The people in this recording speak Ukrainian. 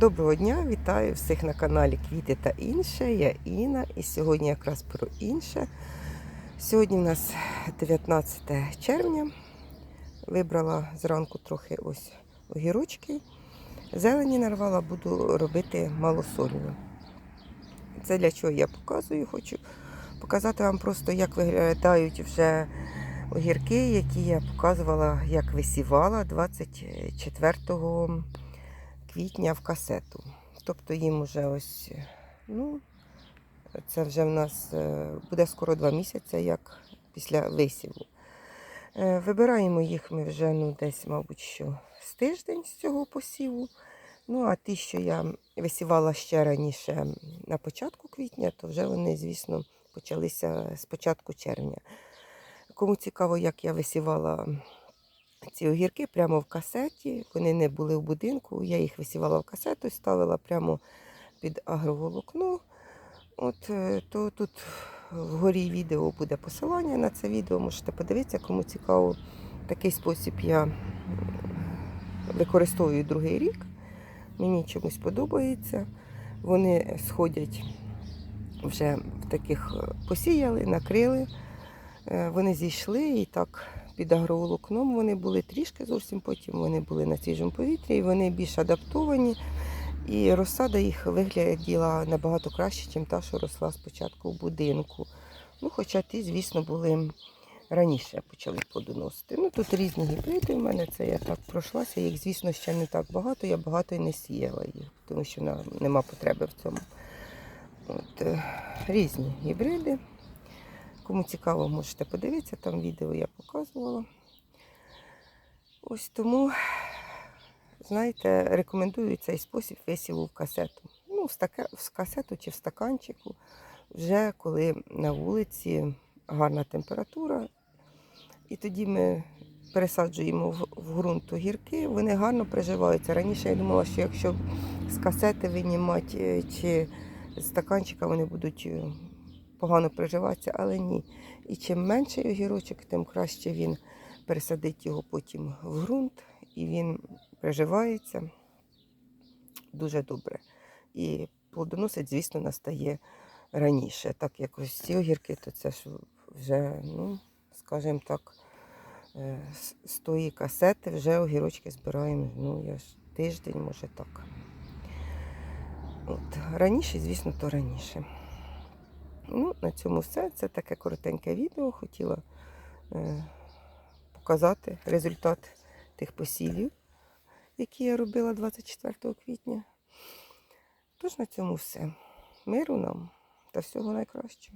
Доброго дня, вітаю всіх на каналі Квіти та інше. Я Інна і сьогодні якраз про інше. Сьогодні у нас 19 червня. Вибрала зранку трохи ось огірочки. Зелені нарвала, буду робити малосольну. Це для чого я показую. Хочу показати вам просто, як виглядають вже огірки, які я показувала, як висівала 24 квітня в касету. Тобто їм вже ось, ну, це вже в нас е, буде скоро два місяці, як після висіву. Е, Вибираємо їх ми вже ну, десь, мабуть, що з тиждень з цього посіву. Ну, а ті, що я висівала ще раніше на початку квітня, то вже вони, звісно, почалися з початку червня. Кому цікаво, як я висівала ці огірки прямо в касеті. Вони не були в будинку. Я їх висівала в касету, ставила прямо під агроволокно. От е, то тут вгорі відео буде посилання на це відео. Можете подивитися, кому цікаво. Такий спосіб я використовую другий рік. Мені чомусь подобається. Вони сходять вже в таких е, посіяли, накрили. Е, Вони зійшли і так під агроволокном вони були трішки зовсім, потім вони були на свіжому повітрі, і вони більш адаптовані. І розсада їх вигляділа набагато краще, ніж та, що росла спочатку в будинку. Ну, хоча ті, звісно, були раніше почали плодоносити. Ну, тут різні гібриди в мене, це я так пройшлася. Їх, звісно, ще не так багато, я багато і не сіяла їх, тому що нема потреби в цьому. От, е, різні гібриди. Кому цікаво, можете подивитися, там відео я показувала. Ось тому, знаєте, рекомендую цей спосіб висіву в касету. Ну, в, касету чи в стаканчику, вже коли на вулиці гарна температура. І тоді ми пересаджуємо в, в ґрунт огірки, вони гарно приживаються. Раніше я думала, що якщо з касети винімати е, чи з стаканчика, вони будуть е, погано приживатися, але ні. І чим менший огірочок, тим краще він пересадить його потім в ґрунт, і він приживається дуже добре. І плодоносить, звісно, настає раніше. Так як ось ці огірки, то це ж вже, ну, скажімо так, е, з- з тої касети вже огірочки збираємо, ну, я ж тиждень, може так. От, раніше, звісно, то раніше. Ну, на цьому все. Це таке коротеньке відео. Хотіла е, показати результат тих посівів, які я робила 24 квітня. Тож на цьому все. Миру нам та всього найкращого.